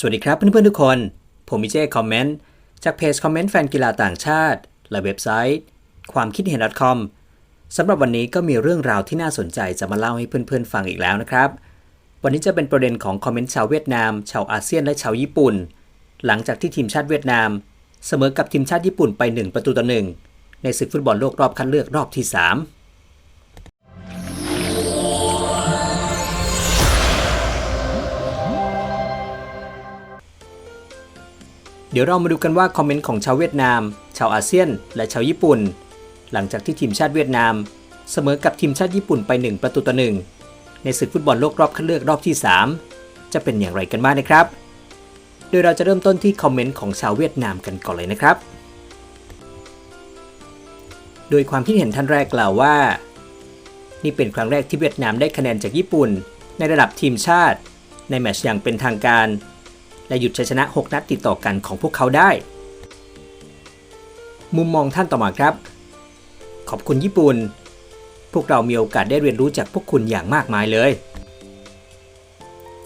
สวัสดีครับเพื่อนๆทุกคน ผมมิเจคอมเมนต์จากเพจคอมเมนต์แฟนกีฬาต่างชาติ และเว็บไซต์ ความคิดเห็น .com สำหรับวันนี้ก็มีเรื่องราวที่น่าสนใจจะมาเล่าให้เพื่อนๆฟังอีกแล้วนะครับ วันนี้จะเป็นประเด็นของคอมเมนต์ชาวเวียดนาม ชาวอาเซียนและชาวญี่ปุ่น หลังจากที่ทีมชาติเวียดนาม เสมอกับทีมชาติญี่ปุ่นไป 1 ประตูต่อหนึ่งในศึกฟุตบอลโลกรอบคัดเลือกรอบที่ 3 ดี๋ยวเรามาดูกันว่าคอมเมนต์ของชาวเวียดนาม ชาวอาเซียน และชาวญี่ปุ่น หลังจากที่ทีมชาติเวียดนาม เสมอกับทีมชาติญี่ปุ่นไป 1 ประตูต่อหนึ่งในศึกฟุตบอลโลกรอบคัดเลือกรอบที่ 3 จะเป็นอย่างไรกันบ้างนะครับ โดยเราจะเริ่มต้นที่คอมเมนต์ของชาวเวียดนามกันก่อนเลยนะครับ โดยความคิดเห็นท่านแรกกล่าวว่า นี่เป็นครั้งแรกที่เวียดนามได้คะแนนจากญี่ปุ่น ในระดับทีมชาติ ในแมตช์อย่างเป็นทางการ และหยุดชัยชนะ 6 นัดติดต่อกันของพวกเขาได้ มุมมองท่านต่อมาครับ ขอบคุณญี่ปุ่น พวกเรามีโอกาสได้เรียนรู้จากพวกคุณอย่างมากมายเลย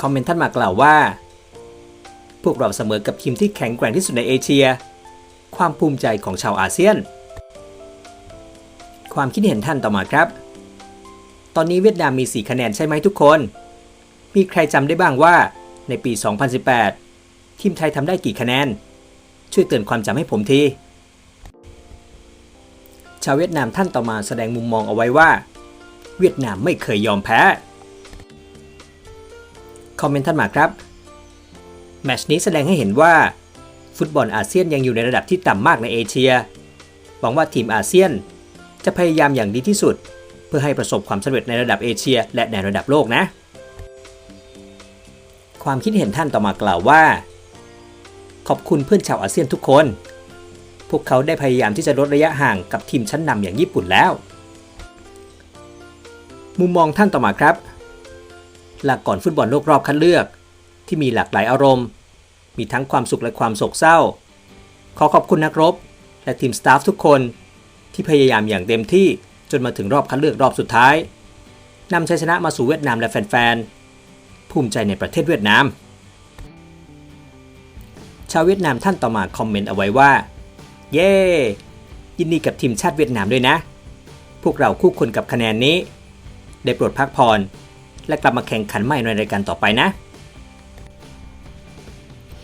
คอมเมนต์ท่านมากล่าวว่า พวกเราเสมอกับทีมที่แข็งแกร่งที่สุดในเอเชีย ความภูมิใจของชาวอาเซียน ความคิดเห็นท่านต่อมาครับ ตอนนี้เวียดนามมี 4 คะแนนใช่ไหมทุกคน มีใครจำได้บ้างว่าในปี 2018 ทีมไทยทำได้กี่คะแนน ช่วยเตือนความจำให้ผมที ชาวเวียดนามท่านต่อมาแสดงมุมมองเอาไว้ว่า เวียดนามไม่เคยยอมแพ้ คอมเมนต์ท่านมาครับ แมชนี้แสดงให้เห็นว่า ฟุตบอลอาเซียนยังอยู่ในระดับที่ต่ำมากในเอเชีย หวังว่าทีมอาเซียน จะพยายามอย่างดีที่สุด เพื่อให้ประสบความสำเร็จในระดับเอเชีย และในระดับโลกนะความคิดเห็นท่านต่อมากล่าวว่า ขอบคุณเพื่อนชาวอาเซียนทุกคน พวกเขาได้พยายามที่จะลดระยะห่างกับทีมชั้นนำอย่างญี่ปุ่นแล้ว มุมมองท่านต่อมาครับ หลักก่อนฟุตบอลโลกรอบคัดเลือก ที่มีหลากหลายอารมณ์ มีทั้งความสุขและความโศกเศร้า ขอขอบคุณนักรบ และทีมสตาฟทุกคน ที่พยายามอย่างเต็มที่จนมาถึงรอบคัดเลือกรอบสุดท้ายนำชัยชนะมาสู่เวียดนามและแฟนๆภูมิใจในประเทศเวียดนาม ชาวเวียดนามท่านต่อมาคอมเมนต์เอาไว้ว่า เย้ยินดีกับทีมชาติเวียดนามด้วยนะ พวกเราคู่ควรกับคะแนนนี้ ได้โปรดพักผ่อนและกลับมาแข่งขันใหม่ในรายการต่อไปนะ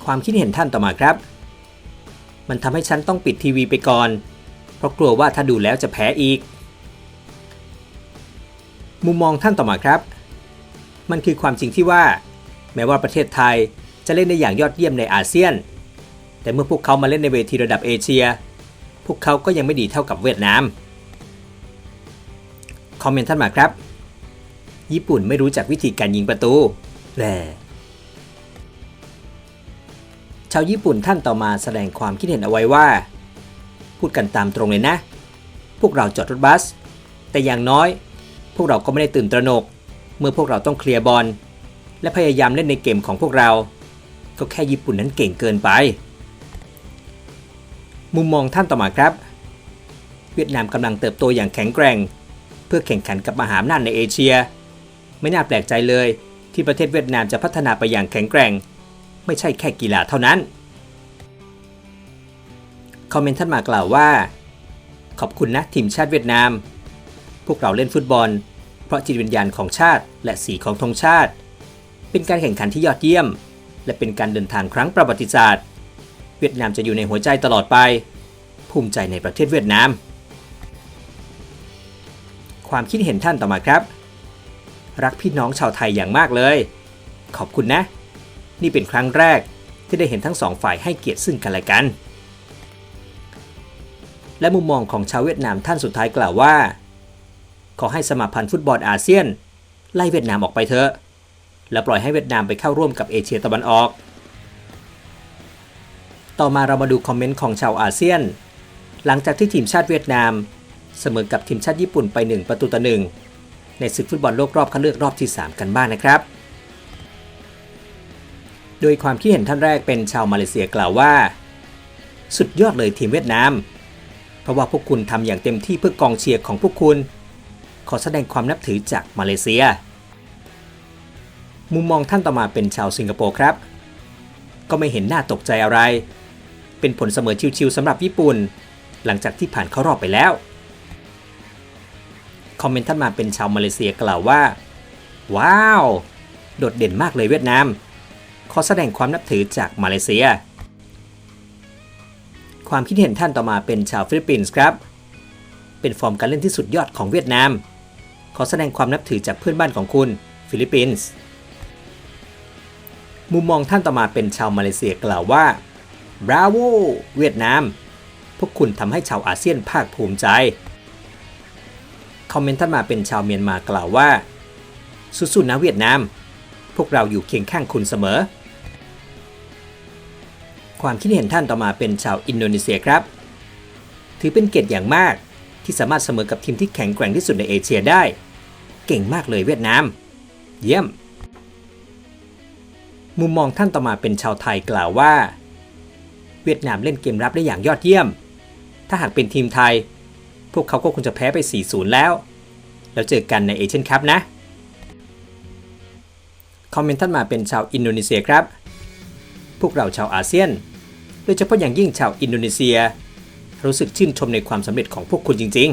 ความคิดเห็นท่านต่อมาครับ มันทำให้ฉันต้องปิดทีวีไปก่อน เพราะกลัวว่าถ้าดูแล้วจะแพ้อีก มุมมองท่านต่อมาครับ มันคือความจริงที่ว่า แม้ว่าประเทศไทยจะเล่นได้อย่างยอดเยี่ยมในอาเซียน แต่เมื่อพวกเขามาเล่นในเวทีระดับเอเชีย พวกเขาก็ยังไม่ดีเท่ากับเวียดนาม คอมเมนต์ท่านมาครับ ญี่ปุ่นไม่รู้จักวิธีการยิงประตูแหละชาวญี่ปุ่นท่านต่อมาแสดงความคิดเห็นเอาไว้ว่า พูดกันตามตรงเลยนะ พวกเราจอดรถบัส แต่อย่างน้อย พวกเราก็ไม่ได้ตื่นตระหนก เมื่อพวกเราต้องเคลียร์บอลและพยายามเล่นในเกมของพวกเรา ก็แค่ญี่ปุ่นนั้นเก่งเกินไป มุมมองท่านต่อมาครับ เวียดนามกำลังเติบโตอย่างแข็งแกร่ง เพื่อแข่งขันกับมหาอำนาจในเอเชีย ไม่น่าแปลกใจเลย ที่ประเทศเวียดนามจะพัฒนาไปอย่างแข็งแกร่ง ไม่ใช่แค่กีฬาเท่านั้นคอมเมนต์ท่านมากล่าวว่า ขอบคุณนะทีมชาติเวียดนาม พวกเราเล่นฟุตบอล เพราะจิตวิญญาณของชาติและสีของธงชาติ เป็นการแข่งขันที่ยอดเยี่ยม และเป็นการเดินทางครั้งประวัติศาสตร์ เวียดนามจะอยู่ในหัวใจตลอดไป ภูมิใจในประเทศเวียดนาม ความคิดเห็นท่านต่อมาครับ รักพี่น้องชาวไทยอย่างมากเลย ขอบคุณนะ นี่เป็นครั้งแรกที่ได้เห็นทั้งสองฝ่ายให้เกียรติซึ่งกันและกัน และมุมมองของชาวเวียดนามท่านสุดท้ายกล่าวว่า ขอให้สมาพันธ์ฟุตบอลอาเซียน ไล่เวียดนามออกไปเถอะ และปล่อยให้เวียดนามไปเข้าร่วมกับเอเชียตะวันออก ต่อมาเรามาดูคอมเมนต์ของชาวอาเซียน หลังจากที่ทีมชาติเวียดนาม เสมอกับทีมชาติญี่ปุ่นไป 1 ประตูต่อหนึ่งในศึกฟุตบอลโลกรอบคัดเลือกรอบที่ 3 กันบ้างนะครับ โดยความคิดเห็นท่านแรกเป็นชาวมาเลเซียกล่าวว่า สุดยอดเลยทีมเวียดนาม เพราะว่าพวกคุณทำอย่างเต็มที่เพื่อกองเชียร์ของพวกคุณ ขอแสดงความนับถือจากมาเลเซีย มุมมองท่านต่อมาเป็นชาวสิงคโปร์ครับ ก็ไม่เห็นน่าตกใจอะไร เป็นผลเสมอชิวๆสำหรับญี่ปุ่น หลังจากที่ผ่านเข้ารอบไปแล้ว คอมเมนต์ท่านมาเป็นชาวมาเลเซียกล่าวว่า ว้าว โดดเด่นมากเลยเวียดนาม ขอแสดงความนับถือจากมาเลเซีย ความคิดเห็นท่านต่อมาเป็นชาวฟิลิปปินส์ครับ เป็นฟอร์มการเล่นที่สุดยอดของเวียดนาม ขอแสดงความนับถือจากเพื่อนบ้านของคุณฟิลิปปินส์มุมมองท่านต่อมาเป็นชาวมาเลเซียกล่าวว่า บราโวเวียดนาม พวกคุณทำให้ชาวอาเซียนภาคภูมิใจ คอมเมนต์ท่านมาเป็นชาวเมียนมากล่าวว่า สู้ๆนะเวียดนาม พวกเราอยู่เคียงข้างคุณเสมอ ความคิดเห็นท่านต่อมาเป็นชาวอินโดนีเซียครับ ถือเป็นเกียรติอย่างมากที่สามารถเสมอกับทีมที่แข็งแกร่งที่สุดในเอเชียได้ เก่งมากเลยเวียดนาม เยี่ยม มุมมองท่านต่อมาเป็นชาวไทยกล่าวว่า เวียดนามเล่นเกมรับได้อย่างยอดเยี่ยม ถ้าหากเป็นทีมไทย พวกเขาก็คงจะแพ้ไป 4-0 แล้ว แล้วเจอกันในเอเชียนคัพนะ คอมเมนต์ท่านมาเป็นชาวอินโดนีเซียครับ พวกเราชาวอาเซียน โดยเฉพาะอย่างยิ่งชาวอินโดนีเซีย รู้สึกชื่นชมในความสำเร็จของพวกคุณจริง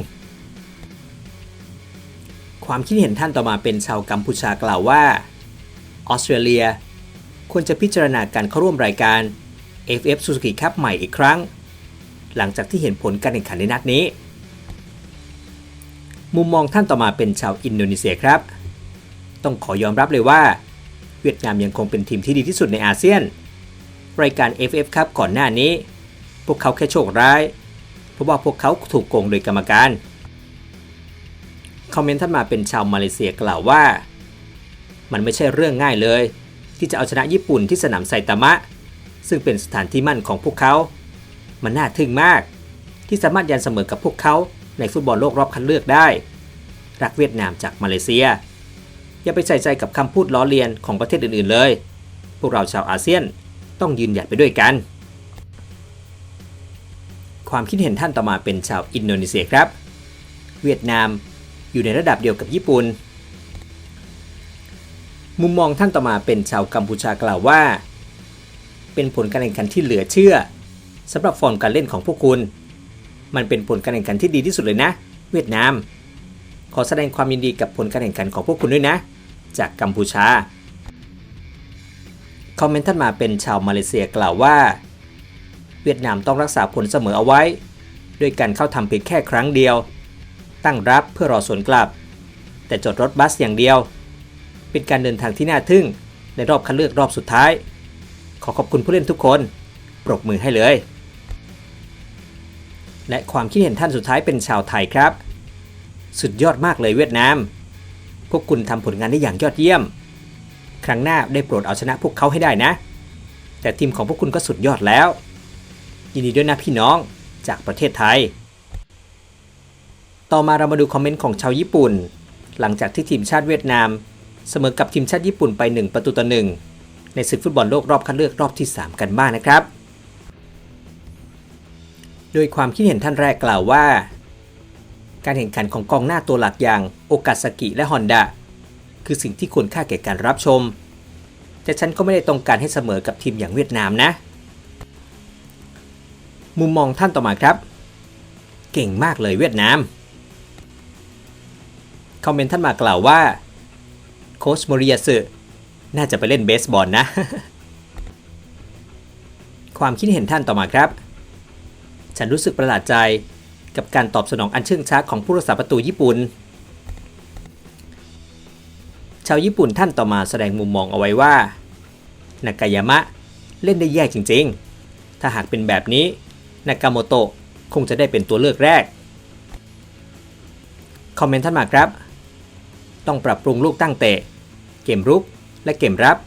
ๆ ความคิดเห็นท่านต่อมาเป็นชาวกัมพูชากล่าวว่าออสเตรเลียควรจะพิจารณาการเข้าร่วมรายการ FF Suzuki Cup ใหม่อีกครั้ง หลังจากที่เห็นผลการแข่งขันในนัดนี้ มุมมองท่านต่อมาเป็นชาวอินโดนีเซียครับ ต้องขอยอมรับเลยว่า เวียดนามยังคงเป็นทีมที่ดีที่สุดในอาเซียน รายการ FF ครับก่อนหน้านี้ พวกเขาแค่โชคร้าย เพราะว่าพวกเขาถูกโกงโดยกรรมการคอมเมนต์ท่านมาเป็นชาวมาเลเซียกล่าวว่า มันไม่ใช่เรื่องง่ายเลย ที่จะเอาชนะญี่ปุ่นที่สนามไซตามะ ซึ่งเป็นสถานที่มั่นของพวกเขา มันน่าทึ่งมาก ที่สามารถยันเสมอกับพวกเขาในฟุตบอลโลกรอบคัดเลือกได้ รักเวียดนามจากมาเลเซีย อย่าไปใส่ใจกับคำพูดล้อเลียนของประเทศอื่นๆเลย พวกเราชาวอาเซียนต้องยืนหยัดไปด้วยกัน ความคิดเห็นท่านต่อมาเป็นชาวอินโดนีเซียครับ เวียดนามอยู่ในระดับเดียวกับญี่ปุ่น มุมมองท่านต่อมาเป็นชาวกัมพูชากล่าวว่า เป็นผลการแข่งขันที่เหลือเชื่อสำหรับฟอร์มการเล่นของพวกคุณ มันเป็นผลการแข่งขันที่ดีที่สุดเลยนะ เวียดนาม ขอแสดงความยินดีกับผลการแข่งขันของพวกคุณด้วยนะ จากกัมพูชา คอมเมนต์ท่านมาเป็นชาวมาเลเซียกล่าวว่า เวียดนามต้องรักษาผลเสมอเอาไว้ ด้วยการเข้าทำเพียงแค่ครั้งเดียว ตั้งรับเพื่อรอสวนกลับ แต่จอดรถบัสอย่างเดียว เป็นการเดินทางที่น่าทึ่งในรอบคัดเลือกรอบสุดท้าย ขอขอบคุณผู้เล่นทุกคน ปรบมือให้เลย และความคิดเห็นท่านสุดท้ายเป็นชาวไทยครับ สุดยอดมากเลยเวียดนาม พวกคุณทำผลงานได้อย่างยอดเยี่ยม ครั้งหน้าได้โปรดเอาชนะพวกเขาให้ได้นะ แต่ทีมของพวกคุณก็สุดยอดแล้ว ยินดีด้วยนะพี่น้องจากประเทศไทย ต่อมาเรามาดูคอมเมนต์ของชาวญี่ปุ่น หลังจากที่ทีมชาติเวียดนาม เสมอกับทีมชาติญี่ปุ่นไป 1 ประตูต่อหนึ่ง ในศึกฟุตบอลโลกรอบคัดเลือกรอบที่ 3 กันบ้างนะครับ โดยความคิดเห็นท่านแรกกล่าวว่า การแข่งขันของกองหน้าตัวหลักอย่างโอกาสกิและฮอนดาคือสิ่งที่ควรค่าแก่การรับชม แต่ฉันก็ไม่ได้ต้องการให้เสมอกับทีมอย่างเวียดนามนะ มุมมองท่านต่อมาครับ เก่งมากเลยเวียดนาม คอมเมนต์ท่านมากล่าวว่า โคชมริยาสึ น่าจะไปเล่นเบสบอลนะ ความคิดเห็นท่านต่อมาครับ ฉันรู้สึกประหลาดใจกับการตอบสนองอันเชื่องช้าของผู้รักษาประตูญี่ปุ่น ชาวญี่ปุ่นท่านต่อมาแสดงมุมมองเอาไว้ว่านากายามะเล่นได้แย่จริงๆ ถ้าหากเป็นแบบนี้นากาโมโตะคงจะได้เป็นตัวเลือกแรก คอมเมนต์ท่านมาครับ ต้องปรับปรุงลูกตั้งเตะ เกมรุก และเกมรับ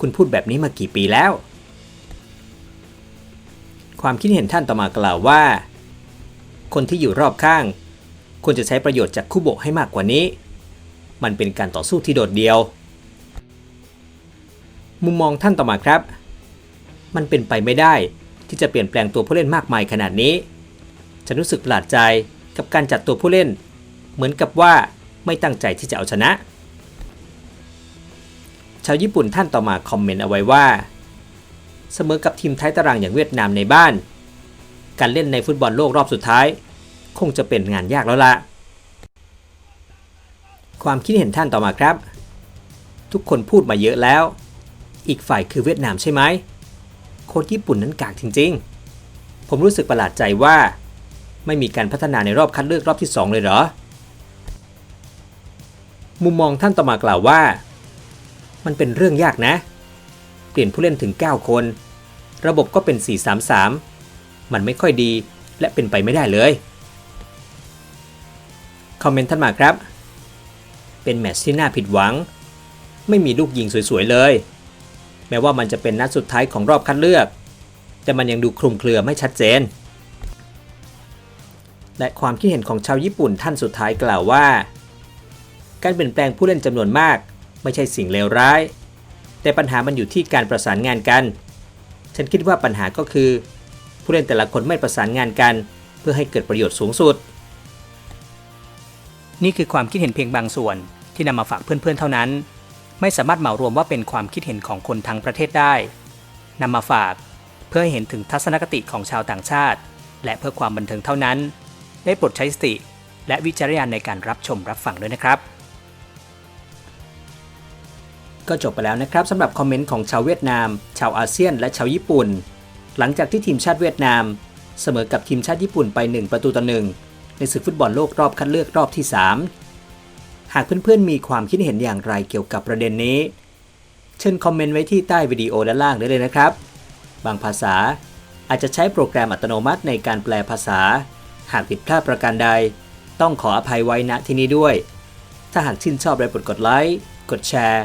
คุณพูดแบบนี้มากี่ปีแล้ว ความคิดเห็นท่านต่อมากล่าวว่า คนที่อยู่รอบข้าง ควรจะใช้ประโยชน์จากคู่โบกให้มากกว่านี้ มันเป็นการต่อสู้ที่โดดเดี่ยว มุมมองท่านต่อมาครับ มันเป็นไปไม่ได้ที่จะเปลี่ยนแปลงตัวผู้เล่นมากมายขนาดนี้ ฉันรู้สึกประหลาดใจกับการจัดตัวผู้เล่น เหมือนกับว่าไม่ตั้งใจที่จะเอาชนะ ชาวญี่ปุ่นท่านต่อมาคอมเมนต์เอาไว้ว่า เสมอกับทีมท้ายตารางอย่างเวียดนามในบ้าน การเล่นในฟุตบอลโลกรอบสุดท้าย คงจะเป็นงานยากแล้วละความคิดเห็นท่านต่อมาครับ ทุกคนพูดมาเยอะแล้ว อีกฝ่ายคือเวียดนามใช่ไหมโค้ชญี่ปุ่นนั้นกากจริง ๆ ผมรู้สึกประหลาดใจว่า ไม่มีการพัฒนาในรอบคัดเลือกรอบที่ 2 เลยเหรอ มุมมองท่านต่อมากล่าวว่า มันเป็นเรื่องยากนะ เปลี่ยนผู้เล่นถึง 9 คน ระบบก็เป็น 4-3-3 มันไม่ค่อยดีและเป็นไปไม่ได้เลย คอมเมนต์ท่านมาครับ เป็นแมตช์ที่น่าผิดหวัง ไม่มีลูกยิงสวยๆเลย แม้ว่ามันจะเป็นนัดสุดท้ายของรอบคัดเลือก แต่มันยังดูคลุมเครือไม่ชัดเจน และความคิดเห็นของชาวญี่ปุ่นท่านสุดท้ายกล่าวว่า การเปลี่ยนแปลงผู้เล่นจำนวนมาก ไม่ใช่สิ่งเลวร้าย แต่ปัญหามันอยู่ที่การประสานงานกัน ฉันคิดว่าปัญหาก็คือ ผู้เล่นแต่ละคนไม่ประสานงานกัน เพื่อให้เกิดประโยชน์สูงสุด นี่คือความคิดเห็นเพียงบางส่วนที่นำมาฝากเพื่อนๆเท่านั้น ไม่สามารถเหมารวมว่าเป็นความคิดเห็นของคนทั้งประเทศได้นำมาฝากเพื่อให้เห็นถึงทัศนคติของชาวต่างชาติ และเพื่อความบันเทิงเท่านั้น ได้โปรดใช้สติ และวิจารณญาณในการรับชมรับฟังด้วยนะครับ ก็จบไปแล้วนะครับสำหรับคอมเมนต์ของชาวเวียดนาม ชาวอาเซียน และชาวญี่ปุ่น หลังจากที่ทีมชาติเวียดนาม เสมอกับทีมชาติญี่ปุ่นไป 1 ประตูต่อหนึ่งในศึกฟุตบอลโลกรอบคัดเลือกรอบที่ 3 หากเพื่อนๆมีความคิดเห็นอย่างไรเกี่ยวกับประเด็นนี้ เชิญคอมเมนต์ไว้ที่ใต้วิดีโอด้านล่างได้เลยนะครับ บางภาษาอาจจะใช้โปรแกรมอัตโนมัติในการแปลภาษา หากผิดพลาดประการใด ต้องขออภัยไว้ณที่นี้ด้วย ถ้าหากชื่นชอบได้โปรดกดไลค์ กดแชร์